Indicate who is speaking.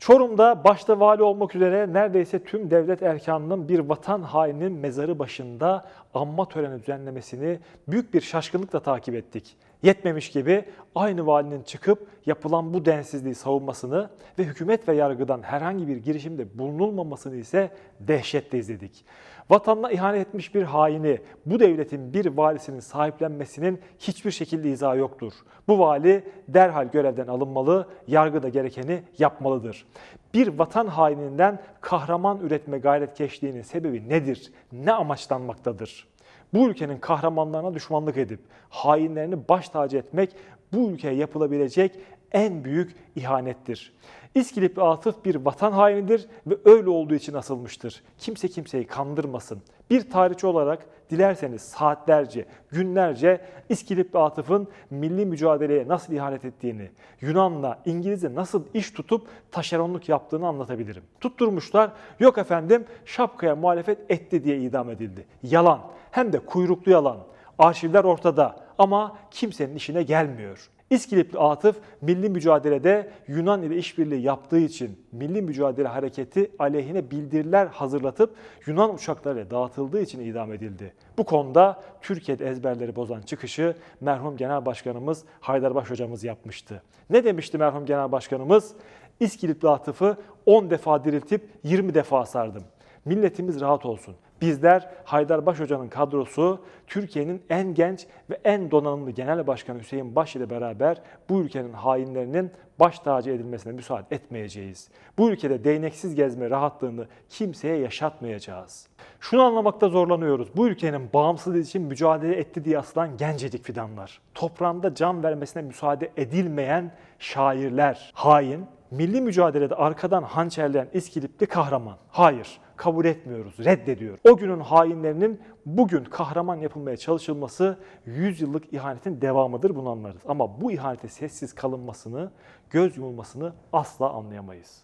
Speaker 1: Çorum'da başta vali olmak üzere neredeyse tüm devlet erkanının bir vatan haininin mezarı başında anma töreni düzenlemesini büyük bir şaşkınlıkla takip ettik. Yetmemiş gibi aynı valinin çıkıp yapılan bu densizliği savunmasını ve hükümet ve yargıdan herhangi bir girişimde bulunulmamasını ise dehşetle izledik. Vatanına ihanet etmiş bir haini bu devletin bir valisinin sahiplenmesinin hiçbir şekilde izahı yoktur. Bu vali derhal görevden alınmalı, yargı da gerekeni yapmalıdır. Bir vatan haininden kahraman üretme gayretkeşliğinin sebebi nedir? Ne amaçlanmaktadır? Bu ülkenin kahramanlarına düşmanlık edip hainlerini baş tacı etmek bu ülkeye yapılabilecek en büyük ihanettir. İskilipli Atıf bir vatan hainidir ve öyle olduğu için asılmıştır. Kimse kimseyi kandırmasın. Bir tarihçi olarak dilerseniz saatlerce, günlerce İskilipli Atıf'ın milli mücadeleye nasıl ihanet ettiğini, Yunan'la İngiliz'e nasıl iş tutup taşeronluk yaptığını anlatabilirim. Tutturmuşlar, yok efendim şapkaya muhalefet etti diye idam edildi. Yalan, hem de kuyruklu yalan. Arşivler ortada ama kimsenin işine gelmiyor. İskilipli Atıf milli mücadelede Yunan ile işbirliği yaptığı için milli mücadele hareketi aleyhine bildiriler hazırlatıp Yunan uçaklarıyla dağıtıldığı için idam edildi. Bu konuda Türkiye'de ezberleri bozan çıkışı merhum Genel Başkanımız Haydarbaş hocamız yapmıştı. Ne demişti merhum Genel Başkanımız? İskilipli Atıf'ı 10 defa diriltip 20 defa sardım. Milletimiz rahat olsun. Bizler Haydarbaş Hoca'nın kadrosu Türkiye'nin en genç ve en donanımlı Genel Başkanı Hüseyin Baş ile beraber bu ülkenin hainlerinin baş tacı edilmesine müsaade etmeyeceğiz. Bu ülkede değneksiz gezme rahatlığını kimseye yaşatmayacağız. Şunu anlamakta zorlanıyoruz. Bu ülkenin bağımsızlığı için mücadele etti diye asılan gencecik fidanlar. Toprağında can vermesine müsaade edilmeyen şairler, hain, milli mücadelede arkadan hançerleyen İskilipli kahraman. Hayır, kabul etmiyoruz, reddediyor. O günün hainlerinin bugün kahraman yapılmaya çalışılması 100 yıllık ihanetin devamıdır bunu anlarız. Ama bu ihanete sessiz kalınmasını, göz yumulmasını asla anlayamayız.